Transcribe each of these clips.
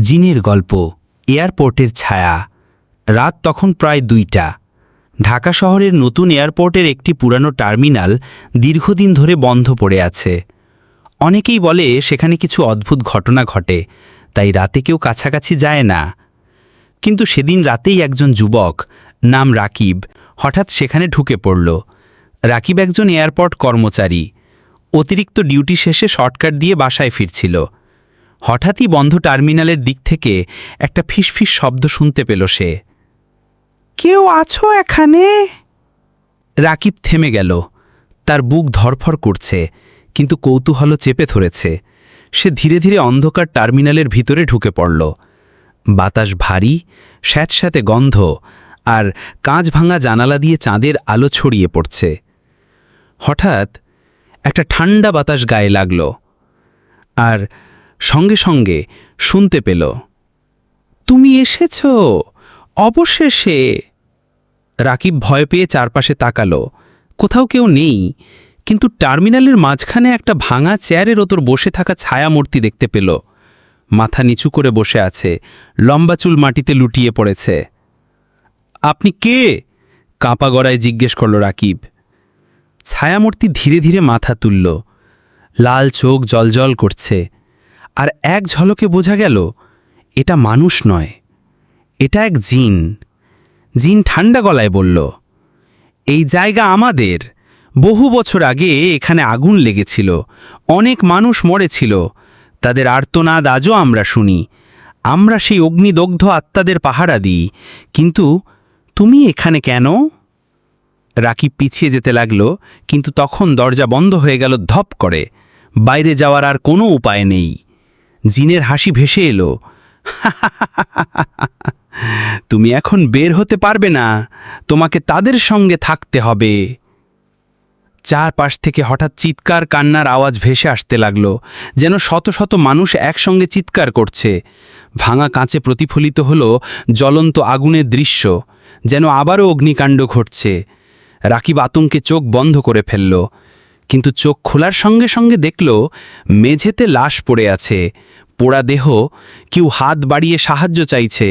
জিনের গল্প, এয়ারপোর্টের ছায়া। রাত তখন প্রায় দুইটা। ঢাকা শহরের নতুন এয়ারপোর্টের একটি পুরানো টার্মিনাল দীর্ঘদিন ধরে বন্ধ পড়ে আছে। অনেকেই বলে সেখানে কিছু অদ্ভুত ঘটনা ঘটে, তাই রাতে কেউ কাছাকাছি যায় না। কিন্তু সেদিন রাতেই একজন যুবক, নাম রাকিব, হঠাৎ সেখানে ঢুকে পড়ল। রাকিব একজন এয়ারপোর্ট কর্মচারী। অতিরিক্ত ডিউটি শেষে শর্টকাট দিয়ে বাসায় ফিরছিল। হঠাৎই বন্ধ টার্মিনালের দিক থেকে একটা ফিসফিস শব্দ শুনতে পেল সে। কেউ আছো এখানে? রাকিব থেমে গেল। তার বুক ধরফর করছে, কিন্তু কৌতূহল চেপে ধরেছে। সে ধীরে ধীরে অন্ধকার টার্মিনালের ভিতরে ঢুকে পড়ল। বাতাস ভারী, স্যাঁতস্যাঁতে গন্ধ, আর কাঁচ ভাঙা জানালা দিয়ে চাঁদের আলো ছড়িয়ে পড়ছে। হঠাৎ একটা ঠান্ডা বাতাস গায়ে লাগল, আর সঙ্গে সঙ্গে শুনতে পেল। তুমি এসেছ? অবশেষে। রাকিব ভয় পেয়ে চারপাশে তাকালো। কোথাও কেউ নেই, কিন্তু টার্মিনালের মাঝখানে একটা ভাঙা চেয়ারের ওতর বসে থাকা ছায়ামূর্তি দেখতে পেল। মাথা নিচু করে বসে আছে, লম্বা চুল মাটিতে লুটিয়ে পড়েছে। আপনি কে? কাঁপা গড়ায় জিজ্ঞেস করল রাকিব। ছায়ামূর্তি ধীরে ধীরে মাথা তুলল। লাল চোখ জলজল করছে। আর এক ঝলকে বোঝা গেল, এটা মানুষ নয়, এটা এক জিন। জিন ঠান্ডা গলায় বলল, এই জায়গা আমাদের। বহু বছর আগে এখানে আগুন লেগেছিল, অনেক মানুষ মরেছিল। তাদের আর্তনাদ আজও আমরা শুনি। আমরা সেই অগ্নিদগ্ধ আত্মাদের পাহারা দিই। কিন্তু তুমি এখানে কেন? রাকিব পিছিয়ে যেতে লাগল, কিন্তু তখন দরজা বন্ধ হয়ে গেল ধপ করে। বাইরে যাওয়ার আর কোনো উপায় নেই। জিনের হাসি ভেসে এলো। তুমি এখন বের হতে পারবে না। তোমাকে তাদের সঙ্গে থাকতে হবে। চারপাশ থেকে হঠাৎ চিৎকার, কান্নার আওয়াজ ভেসে আসতে লাগল, যেন শত শত মানুষ একসঙ্গে চিৎকার করছে। ভাঙা কাঁচে প্রতিফলিত হল জ্বলন্ত আগুনের দৃশ্য, যেন আবারও অগ্নিকাণ্ড ঘটছে। রাকিব আতঙ্কে চোখ বন্ধ করে ফেলল। কিন্তু চোখ খোলার সঙ্গে সঙ্গে দেখল মেঝেতে লাশ পড়ে আছে। পোড়া দেহ কেউ হাত বাড়িয়ে সাহায্য চাইছে।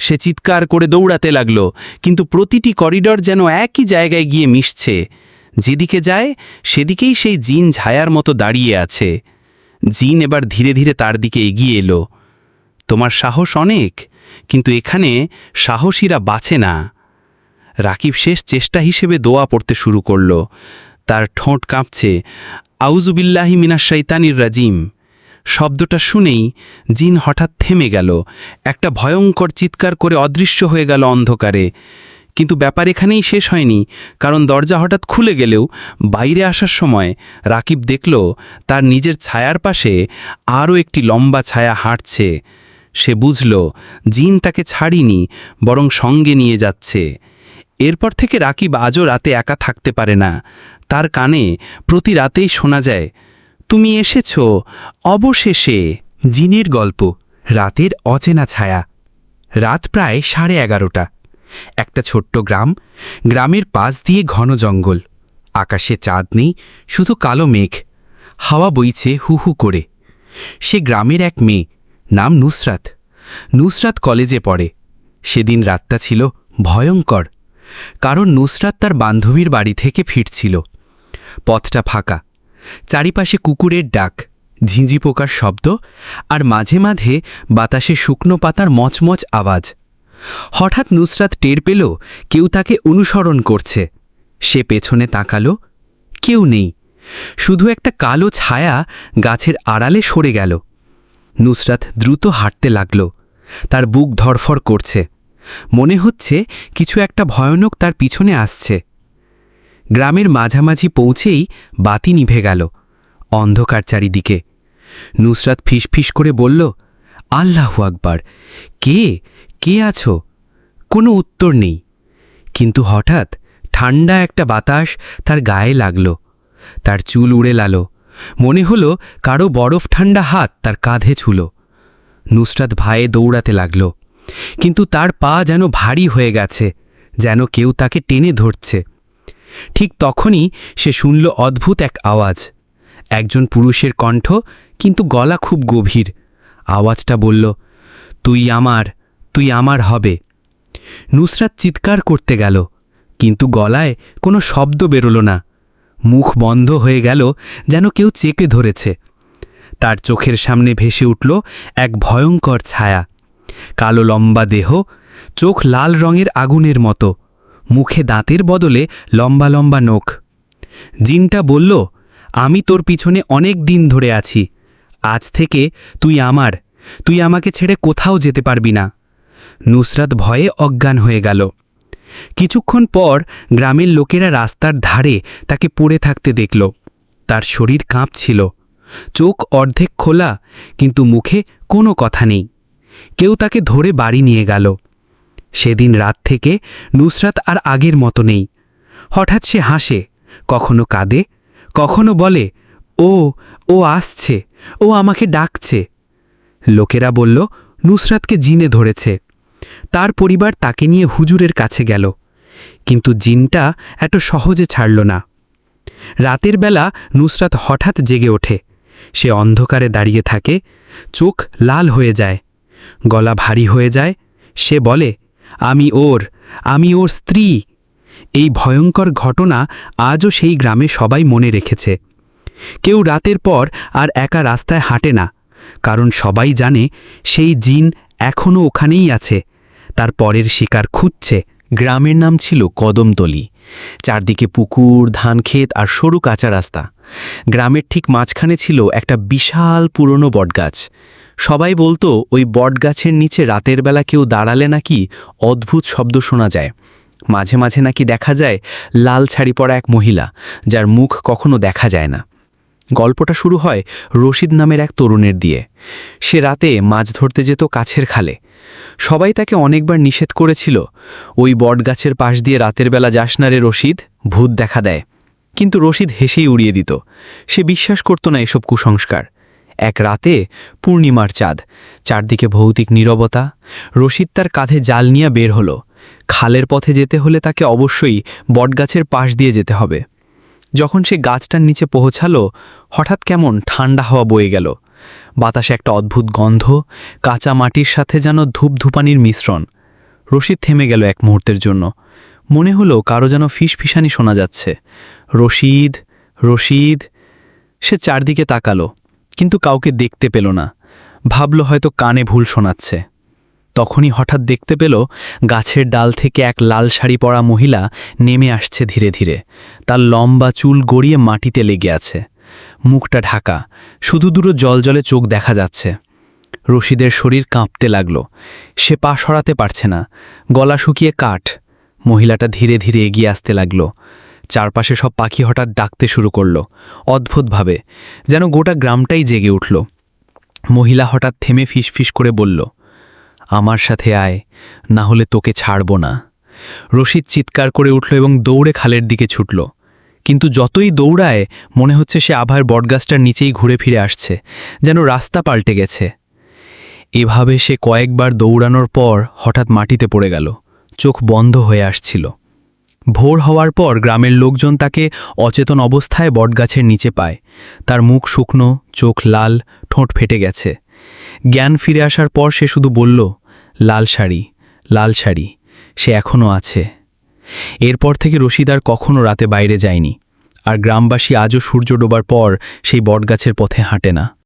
সে চিৎকার করে দৌড়াতে লাগল, কিন্তু প্রতিটি করিডর যেন একই জায়গায় গিয়ে মিশছে। যেদিকে যায়, সেদিকেই সেই জিন ছায়ার মতো দাঁড়িয়ে আছে। জিন এবার ধীরে ধীরে তার দিকে এগিয়ে এলো। তোমার সাহস অনেক, কিন্তু এখানে সাহসীরা বাঁচে না। রাকিব শেষ চেষ্টা হিসেবে দোয়া পড়তে শুরু করল। তার ঠোঁট কাঁপছে। আউজুবিল্লাহি মিনাস শৈতানির রাজিম। শব্দটা শুনেই জিন হঠাৎ থেমে গেল। একটা ভয়ঙ্কর চিৎকার করে অদৃশ্য হয়ে গেল অন্ধকারে। কিন্তু ব্যাপার এখানেই শেষ হয়নি, কারণ দরজা হঠাৎ খুলে গেলেও বাইরে আসার সময় রাকিব দেখল, তার নিজের ছায়ার পাশে আরও একটি লম্বা ছায়া হাঁটছে। সে বুঝল, জিন তাকে ছাড়িনি, বরং সঙ্গে নিয়ে যাচ্ছে। এরপর থেকে রাকিব আজও রাতে একা থাকতে পারে না। তার কানে প্রতি রাতেই শোনা যায়, তুমি এসেছ, অবশেষে। জিনের গল্প, রাতের অচেনা ছায়া। রাত প্রায় সাড়ে এগারোটা। একটা ছোট্ট গ্রাম, গ্রামের পাশ দিয়ে ঘন জঙ্গল। আকাশে চাঁদ নেই, শুধু কালো মেঘ। হাওয়া বইছে হু হু করে। সে গ্রামের এক মেয়ে, নাম নুসরাত। নুসরাত কলেজে পড়ে। সেদিন রাতটা ছিল ভয়ঙ্কর। কারণ নুসরাত তার বান্ধবীর বাড়ি থেকে ফিরছিল। পথটা ফাঁকা। চারিপাশে কুকুরের ডাক, ঝিঁঝি পোকার শব্দ আর মাঝে মাঝে বাতাসে শুকনো পাতার মচমচ আওয়াজ। হঠাৎ নুসরাত টের পেল কেউ তাকে অনুসরণ করছে। সে পেছনে তাকালো, কেউ নেই। শুধু একটা কালো ছায়া গাছের আড়ালে সরে গেল। নুসরাত দ্রুত হাঁটতে লাগল। তার বুক ধরফর করছে। মনে হচ্ছে কিছু একটা ভয়ানক তার পিছনে আসছে। গ্রামের মাঝামাঝি পৌঁছেই বাতি নিভে গেল অন্ধকার চারিদিকে। নুসরাত ফিসফিস করে বলল, আল্লাহু আকবার, কে? কে আছো? কোনো উত্তর নেই। কিন্তু হঠাৎ ঠান্ডা একটা বাতাস তার গায়ে লাগল, তার চুল উড়ে লাল। মনে হলো কারও বরফ ঠান্ডা হাত তার কাঁধে ছুল। নুসরাত ভাইয়ে দৌড়াতে লাগল, কিন্তু তার পা যেন ভারী হয়ে গেছে, যেন কেউ তাকে টেনে ধরছে। ঠিক তখনই সে শুনল অদ্ভুত এক আওয়াজ। একজন পুরুষের কণ্ঠ, কিন্তু গলা খুব গভীর। আওয়াজটা বলল, তুই আমার তুই আমার হবে। নুসরাত চিৎকার করতে গেল, কিন্তু গলায় কোনো শব্দ বেরোল না। মুখ বন্ধ হয়ে গেল, যেন কেউ চেপে ধরেছে। তার চোখের সামনে ভেসে উঠল এক ভয়ঙ্কর ছায়া। কালো লম্বা দেহ, চোখ লাল রঙের আগুনের মতো। মুখে দাঁতের বদলে লম্বা লম্বা নখ। জিনটা বলল, আমি তোর পিছনে অনেক দিন ধরে আছি। আজ থেকে তুই আমার। তুই আমাকে ছেড়ে কোথাও যেতে পারবি না। নুসরাত ভয়ে অজ্ঞান হয়ে গেল। কিছুক্ষণ পর গ্রামের লোকেরা রাস্তার ধারে তাকে পড়ে থাকতে দেখল। তার শরীর কাঁপছিল। চোখ অর্ধেক খোলা, কিন্তু মুখে কোনো কথা নেই। কেউ তাকে ধরে বাড়ি নিয়ে গেল। সেদিন রাত থেকে নুসরাত আর আগের মতো নেই। হঠাৎ সে হাসে, কখনো কাঁদে, কখনো বলে, ও ও আসছে, ও আমাকে ডাকছে। লোকেরা বলল, নুসরাতকে জিনে ধরেছে। তার পরিবার তাকে নিয়ে হুজুরের কাছে গেল। কিন্তু জিনটা এত সহজে ছাড়ল না। রাতের বেলা নুসরাত হঠাৎ জেগে ওঠে। সে অন্ধকারে দাঁড়িয়ে থাকে, চোখ লাল হয়ে যায়, গলা ভারী হয়ে যায়। সে বলে আমি ওর আমি ওর স্ত্রী। এই ভয়ঙ্কর ঘটনা আজও সেই গ্রামে সবাই মনে রেখেছে। কেউ রাতের পর আর একা রাস্তায় হাঁটে না, কারণ সবাই জানে সেই জিন এখনও ওখানেই আছে। তার পরের শিকার খুঁজছে, গ্রামের নাম ছিল কদমতলি। চারদিকে পুকুর ধানক্ষেত আর সরু কাঁচা রাস্তা। গ্রামের ঠিক মাঝখানে ছিল একটা বিশাল পুরনো বটগাছ। সবাই বলতো, ওই বটগাছের নিচে রাতের বেলা কেউ দাঁড়ালে নাকি অদ্ভুত শব্দ শোনা যায়। মাঝে মাঝে নাকি দেখা যায়, লাল ছাড়ি পরা এক মহিলা, যার মুখ কখনো দেখা যায় না। গল্পটা শুরু হয় রশিদ নামের এক তরুণের দিয়ে। সে রাতে মাছ ধরতে যেত কাছের খালে। সবাই তাকে অনেকবার নিষেধ করেছিল, ওই বটগাছের পাশ দিয়ে রাতের বেলা যাস না রে রশিদ, ভূত দেখা দেয়। কিন্তু রশিদ হেসেই উড়িয়ে দিত। সে বিশ্বাস করত না এসব কুসংস্কার। এক রাতে পূর্ণিমার চাঁদ। চারদিকে ভৌতিক নীরবতা। রশিদ তার কাঁধে জাল নিয়ে বের হলো। খালের পথে যেতে হলে তাকে অবশ্যই বটগাছের পাশ দিয়ে যেতে হবে। যখন সে গাছটার নিচে পৌঁছালো, হঠাৎ কেমন ঠান্ডা হাওয়া বয়ে গেল। বাতাসে একটা অদ্ভুত গন্ধ, কাঁচা মাটির সাথে যেন ধূপধূপানির মিশ্রণ। রশিদ থেমে গেল এক মুহূর্তের জন্য। মনে হলো কারও যেন ফিসফিসানি শোনা যাচ্ছে। রশিদ রশিদ। সে চারদিকে তাকালো। কিন্তু কাউকে দেখতে পেল না। ভাবল হয়তো কানে ভুল শোনাচ্ছে। তখনই হঠাৎ দেখতে পেল গাছের ডাল থেকে এক লাল শাড়ি পরা মহিলা নেমে আসছে ধীরে ধীরে। তার লম্বা চুল গড়িয়ে মাটিতে লেগে আছে। মুখটা ঢাকা। শুধু দুটো জলজলে চোখ দেখা যাচ্ছে। রশিদের শরীর কাঁপতে লাগল। সে পা সরাতে পারছে না। গলা শুকিয়ে কাঠ। মহিলাটা ধীরে ধীরে এগিয়ে আসতে লাগল। চারপাশে সব পাখি হঠাৎ ডাকতে শুরু করল, অদ্ভুতভাবে, যেন গোটা গ্রামটাই জেগে উঠল। মহিলা হঠাৎ থেমে ফিসফিস করে বলল, আমার সাথে আয়, না হলে তোকে ছাড়ব না। রশিদ চিৎকার করে উঠল এবং দৌড়ে খালের দিকে ছুটল। কিন্তু যতই দৌড়ায়, মনে হচ্ছে সে আভার বটগাছটার নিচেই ঘুরে ফিরে আসছে, যেন রাস্তা পাল্টে গেছে। এভাবে সে কয়েকবার দৌড়ানোর পর হঠাৎ মাটিতে পড়ে গেল, চোখ বন্ধ হয়ে আসছিল। ভোর হওয়ার পর গ্রামের লোকজন তাকে অচেতন অবস্থায় বটগাছের নিচে পায়। তার মুখ শুকনো, চোখ লাল, ঠোঁট ফেটে গেছে। জ্ঞান ফিরে আসার পর সে শুধু বলল, লাল শাড়ি লাল শাড়ি, সে এখনও আছে। এরপর থেকে রশিদ আর কখনো রাতে বাইরে যায়নি। আর গ্রামবাসী আজও সূর্য ডোবার পর সেই বটগাছের পথে হাঁটে না।